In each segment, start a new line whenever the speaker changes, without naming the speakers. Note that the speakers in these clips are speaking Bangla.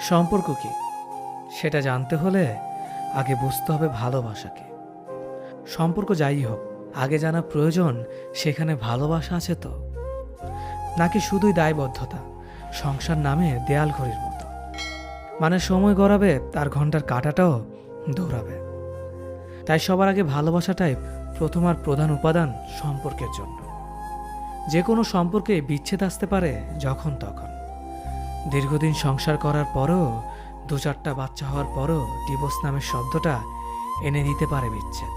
সম্পর্ক কি? সেটা জানতে হলে আগে বুঝতে হবে ভালোবাসাকে। সম্পর্ক যাই হোক, আগে জানা প্রয়োজন সেখানে ভালোবাসা আছে তো? নাকি শুধুই দায়বদ্ধতা, সংসার নামে দেয়াল ঘড়ির মতো? মানে সময় গড়াবে, তার ঘণ্টার কাটাটাও দৌড়াবে। তাই সবার আগে ভালোবাসাটাই প্রথম আর প্রধান উপাদান সম্পর্কের জন্য। যে কোনো সম্পর্কে বিচ্ছেদ আসতে পারে যখন তখন। দীর্ঘদিন সংসার করার পরও দু চারটা বাচ্চা হওয়ার পরও ডিভোর্স নামের শব্দটা এনে দিতে পারে বিচ্ছেদ।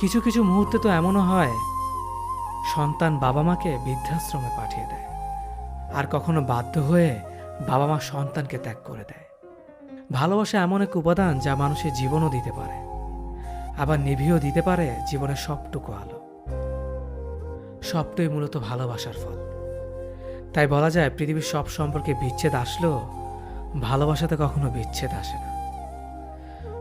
কিছু কিছু মুহূর্তে তো এমনও হয়, সন্তান বাবা মাকে বৃদ্ধাশ্রমে পাঠিয়ে দেয় আর কখনো বাধ্য হয়ে বাবা মা সন্তানকে ত্যাগ করে দেয়। ভালোবাসা এমন এক উপাদান যা মানুষের জীবনও দিতে পারে, আবার নিভিও দিতে পারে জীবনের সবটুকু আলো। সবটাই মূলত ভালোবাসার ফল। তাই বলা যায় পৃথিবীর সব সম্পর্কে বিচ্ছেদ আসলেও ভালোবাসাতে কখনো বিচ্ছেদ আসে না।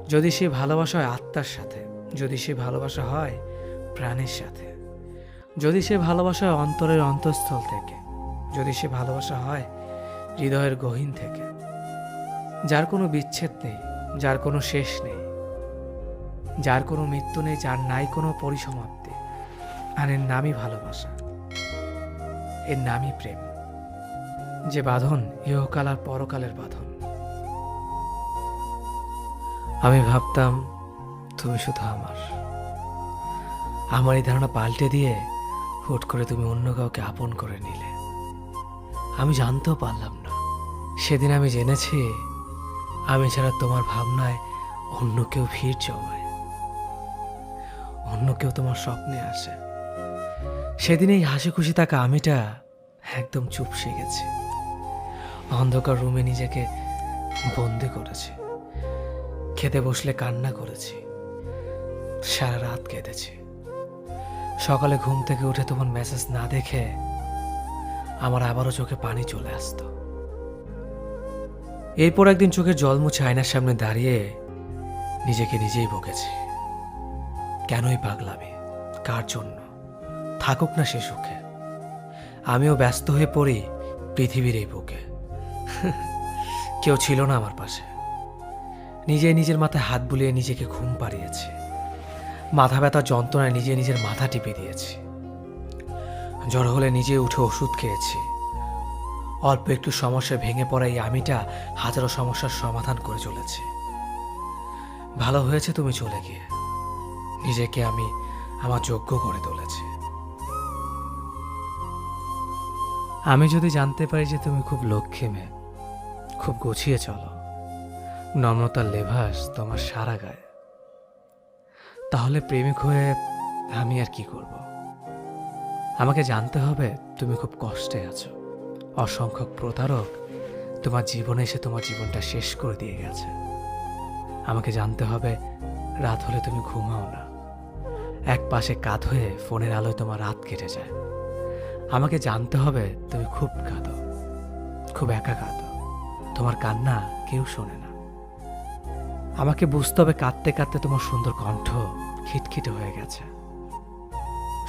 যদি সে ভালোবাসা হয় আত্মার সাথে, যদি সে ভালোবাসা হয় প্রাণের সাথে, যদি সে ভালোবাসা হয় অন্তরের অন্তঃস্থল থেকে, যদি সে ভালোবাসা হয় হৃদয়ের গহীন থেকে, যার কোনো বিচ্ছেদ নেই, যার কোনো শেষ নেই, যার কোনো মৃত্যু নেই, যার নাই কোনো পরিসমাপ্তি, আর এর নামই ভালোবাসা, এর নামই প্রেম। যে বাঁধন ইহকাল আর পরকালের বাঁধন। আমি ভাবতাম, তুমি শুধু আমার। আমার এই ধারণা পাল্টে দিয়ে হুট করে তুমি অন্য কাউকে আপন করে নিলে। আমি জানতেও পারলাম না। সেদিন আমি জেনেছি, আমি ছাড়া তোমার ভাবনায় অন্য কেউ ভিড় জমায়। অন্য কেউ তোমার স্বপ্নে আসে। সেদিন এই হাসি খুশি থাকা আমিটা একদম চুপসে গেছে। অন্ধকার রুমে নিজেকে বন্দি করেছি। খেতে বসলে কান্না করেছি। সারা রাত কেঁদেছি। সকালে ঘুম থেকে উঠে তোমার মেসেজ না দেখে আমার আবারও চোখে পানি চলে আসতো। এরপর একদিন চোখে জল মুছে আয়নার সামনে দাঁড়িয়ে নিজেকে নিজেই বকেছি। কেনই পাগলামি? কার জন্য? থাকুক না সে সুখে। আমিও ব্যস্ত হয়ে পড়ি পৃথিবীর এই বুকে। কেউ ছিল না আমার পাশে। নিজে নিজের মাথায় হাত বুলিয়ে নিজেকে ঘুম পাড়িয়েছি। মাথা ব্যথা যন্ত্রণায় নিজে নিজের মাথা টিপে দিয়েছি। জ্বর হলে নিজে উঠে ওষুধ খেয়েছি। অল্প একটু সমস্যা ভেঙে পড়া এই আমিটা হাজারো সমস্যার সমাধান করে চলেছে। ভালো হয়েছে তুমি চলে গিয়ে। নিজেকে আমি আমার যোগ্য করে তুলেছি। আমি যদি জানতে পারি যে তুমি খুব লক্ষ্মী মেয়ে খুব গুছিয়ে চলো। নম্রতার লেভাস তোমার সারা গায়ে। তাহলে প্রেমিক হয়ে আমি আর কি করব? আমাকে জানতে হবে তুমি খুব কষ্টে আছো। অসংখ্য প্রতারক তোমার জীবনে এসে তোমার জীবনটা শেষ করে দিয়ে গেছে। আমাকে জানতে হবে রাত হলে তুমি ঘুমাও না। এক পাশে কাত হয়ে ফোনের আলোয় তোমার রাত কেটে যায়। আমাকে জানতে হবে তুমি খুব কাঁদো। খুব একা কাঁদো। তোমার কান্না কেউ শোনে না। আমাকে বুঝতে হবে কাঁদতে কাঁদতে তোমার সুন্দর কণ্ঠ খিটখিটে হয়ে গেছে।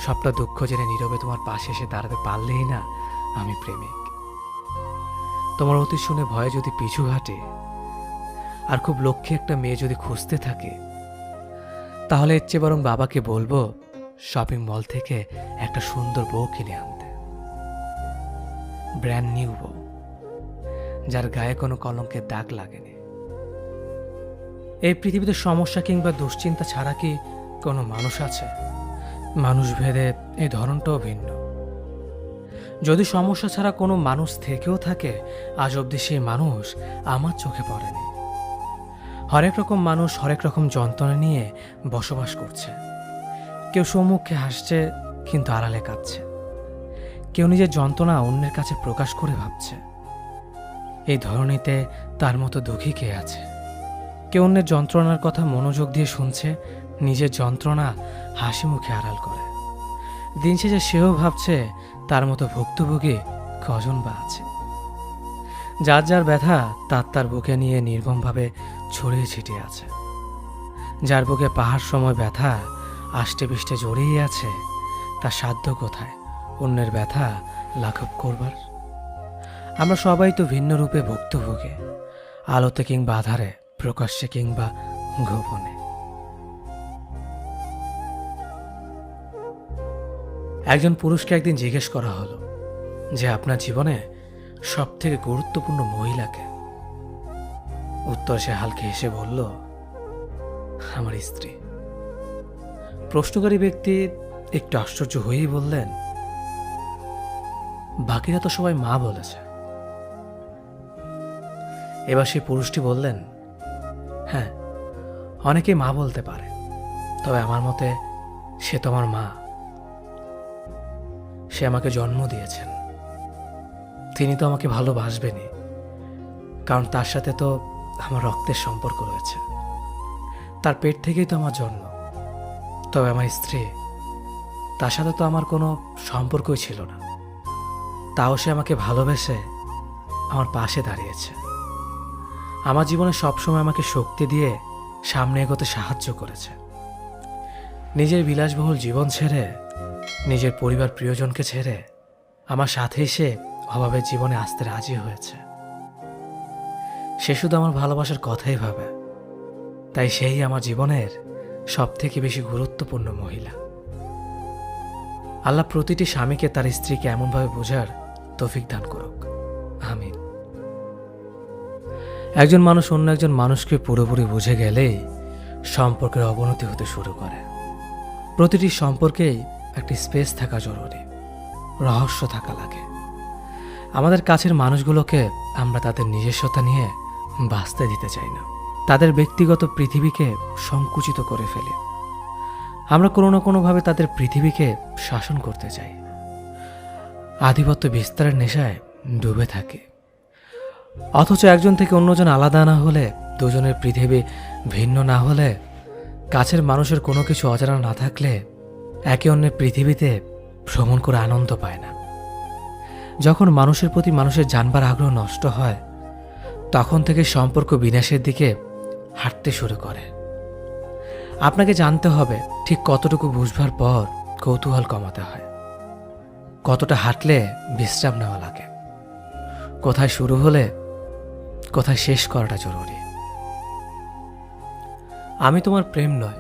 সবটা দুঃখ জেনে নীরবে তোমার পাশে এসে দাঁড়াতে পারলেই না আমি প্রেমিক। তোমার অতি শুনে ভয়ে যদি পিছু হাঁটে, আর খুব লক্ষ্যে একটা মেয়ে যদি খুঁজতে থাকে, তাহলে এর চেয়ে বরং বাবাকে বলব শপিং মল থেকে একটা সুন্দর বউ কিনে আনতে। ব্র্যান্ড নিউ বউ। যার গায়ে কোনো কলঙ্কের দাগ লাগেনি। এই পৃথিবীতে সমস্যা কিংবা দুশ্চিন্তা ছাড়া কি কোনো মানুষ আছে? মানুষ ভেদে এই ধরনটাও ভিন্ন। যদি সমস্যা ছাড়া কোনো মানুষ থেকেও থাকে, আজ অব্দি সেই মানুষ আমার চোখে পড়েনি। হরেক রকম মানুষ হরেক রকম যন্ত্রণা নিয়ে বসবাস করছে। কেউ সম্মুখে হাসছে, কিন্তু আড়ালে কাঁদছে। কেউ নিজের যন্ত্রণা অন্যের কাছে প্রকাশ করে ভাবছে। এই ধরনীতে তার মতো দুঃখী কে আছে? কেউ অন্যের যন্ত্রণার কথা মনোযোগ দিয়ে শুনছে, নিজের যন্ত্রণা হাসি মুখে আড়াল করে। দিন শেষে সেও ভাবছে তার মতো ভুক্তভোগী কজন বা আছে। যার যার ব্যথা তার তার বুকে নিয়ে নির্মমভাবে ছড়িয়ে ছিটিয়ে আছে। যার বুকে পাহাড় সময় ব্যথা আষ্টে পিষ্টে জড়িয়ে আছে, তার সাধ্য কোথায়? অন্যের ব্যথা লাঘব করবার? আমরা সবাই তো ভিন্ন রূপে ভুক্তভোগে, আলোতে কিংবা আধারে, প্রকাশ্যে কিংবা গোপনে। একজন পুরুষকে একদিন জিজ্ঞেস করা হলো যে, আপনার জীবনে সব থেকে গুরুত্বপূর্ণ মহিলাকে? উত্তর সে হালকে হেসে বলল, আমার স্ত্রী। প্রশ্নকারী ব্যক্তি একটু আশ্চর্য হয়েই বললেন, বাকিরা তো সবাই মা বলেছে। এবার সেই পুরুষটি বললেন হ্যাঁ অনেকে মা বলতে পারে, তবে আমার মতে সে তো আমার মা। সে আমাকে জন্ম দিয়েছেন। তিনি তো আমাকে ভালোবাসবেনই, কারণ তার সাথে তো আমার রক্তের সম্পর্ক রয়েছে। তার পেট থেকেই তো আমার জন্ম, তবে আমার স্ত্রী, তার সাথে তো আমার কোনো সম্পর্কই ছিল না। তাও সে আমাকে ভালোবেসে আমার পাশে দাঁড়িয়েছে। আমার জীবনে সবসময় আমাকে শক্তি দিয়ে সামনে এগোতে সাহায্য করেছে। নিজের বিলাসবহুল জীবন ছেড়ে, নিজের পরিবার প্রিয়জনকে ছেড়ে আমার সাথে সে অভাবের জীবনে আসতে রাজি হয়েছে। সে শুধু আমার ভালোবাসার কথাই ভাবে। তাই সেই আমার জীবনের সব থেকে বেশি গুরুত্বপূর্ণ মহিলা। আল্লাহ প্রতিটি স্বামীকে তার স্ত্রীকে এমনভাবে বোঝার তৌফিক দান করুক। একজন মানুষ অন্য একজন মানুষকে পুরোপুরি বুঝে গেলেই সম্পর্কের অবনতি হতে শুরু করে। প্রতিটি সম্পর্কেই একটি স্পেস থাকা জরুরি, রহস্য থাকা লাগে। আমাদের কাছের মানুষগুলোকে আমরা তাদের নিজস্বতা নিয়ে বাঁচতে দিতে চাই না। তাদের ব্যক্তিগত পৃথিবীকে সংকুচিত করে ফেলি। আমরা কোনো না কোনোভাবে তাদের পৃথিবীকে শাসন করতে চাই। আধিপত্য বিস্তারের নেশায় ডুবে থাকে। অথচ একজন থেকে অন্যজন আলাদা না হলে, দুজনের পৃথিবী ভিন্ন না হলে, কাছের মানুষের কোনো কিছু অজানা না থাকলে, একে অন্যের পৃথিবীতে ভ্রমণ করে আনন্দ পায় না। যখন মানুষের প্রতি মানুষের জানবার আগ্রহ নষ্ট হয়, তখন থেকে সম্পর্ক বিনাশের দিকে হাঁটতে শুরু করে। আপনাকে জানতে হবে, ঠিক কতটুকু বুঝবার পর কৌতূহল কমাতে হয়। কতটা হাঁটলে বিশ্রাম নেওয়া লাগে? কোথায় শুরু হলে কোথায় শেষ করাটা জরুরি। আমি তোমার প্রেম নয়,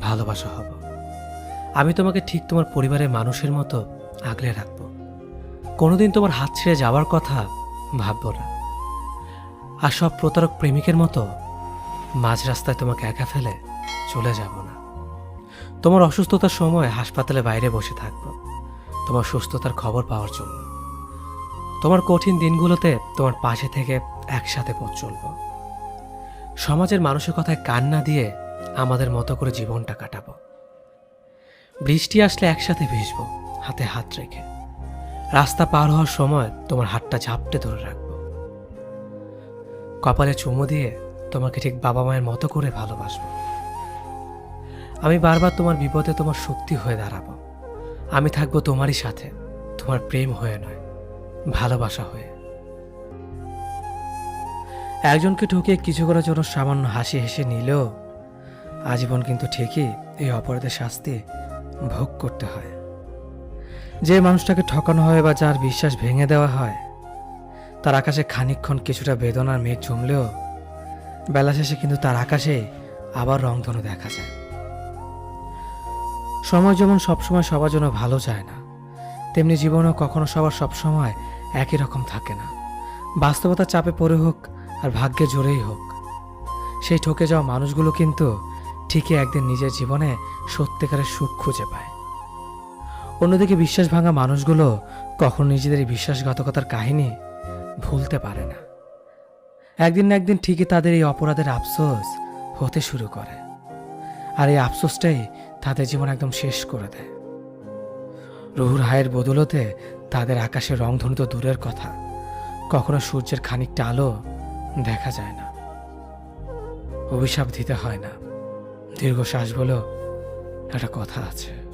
ভালোবাসা হব। আমি তোমাকে ঠিক তোমার পরিবারের মানুষের মতো আগলে রাখব। কোনোদিন তোমার হাত ছেড়ে যাওয়ার কথা ভাবব না। আর সব প্রতারক প্রেমিকের মতো মাঝ রাস্তায় তোমাকে একা ফেলে চলে যাব না। তোমার অসুস্থতার সময় হাসপাতালে বাইরে বসে থাকব, তোমার সুস্থতার খবর পাওয়ার জন্য। তোমার কঠিন দিনগুলোতে তোমার পাশে থেকে একসাথে পথ চলব। সমাজের মানুষের কথায় কান না দিয়ে আমাদের মতো করে জীবনটা কাটাবো। বৃষ্টি আসলে একসাথে ভিজবো, হাতে হাত রেখে। রাস্তা পার হওয়ার সময় তোমার হাতটা ঝাপটে ধরে রাখব। কপালে চুমু দিয়ে তোমাকে ঠিক বাবা মায়ের মতো করে ভালোবাসবো। আমি বারবার তোমার বিপদে তোমার শক্তি হয়ে দাঁড়াবো। আমি থাকব তোমারই সাথে, তোমার প্রেম হয়ে নয়। ভালোবাসা হয়ে। একজনকে ঠকিয়ে কিছু করার জন্য সামান্য হাসি হেসে নিলেও আজীবন কিন্তু ঠিকই এই অপরাধের শাস্তি ভোগ করতে হয়। যে মানুষটাকে ঠকানো হয় বা যার বিশ্বাস ভেঙে দেওয়া হয়, তার আকাশে খানিকক্ষণ কিছুটা বেদনার মেঘ জমলেও বেলা শেষে কিন্তু তার আকাশে আবার রংধনু দেখা যায়। সময় যেমন সবসময় সবার জন্য ভালো যায় না, তেমনি জীবনেও কখনো সবার সবসময় একই রকম থাকে না। বাস্তবতার চাপে পড়ে হোক আর ভাগ্যে জোরেই হোক। সেই ঠকে যাওয়া মানুষগুলো কিন্তু ঠিকই একদিন নিজের জীবনে সত্যিকারের সুখ খুঁজে পায়। অন্যদিকে বিশ্বাস ভাঙা মানুষগুলো কখনো নিজেদের এই বিশ্বাসঘাতকতার কাহিনী ভুলতে পারে না। একদিন না একদিন ঠিকই তাদের এই অপরাধের আফসোস হতে শুরু করে। আর এই আফসোসটাই তাদের জীবন একদম শেষ করে দেয়। রুহুর হায়ের বদলতে তাদের আকাশে রংধনু তো দূরের কথা। কখনো সূর্যের খানিকটা আলো দেখা যায় না। অভিশাপ দিতে হয় না। দীর্ঘশ্বাস বলেও একটা কথা আছে।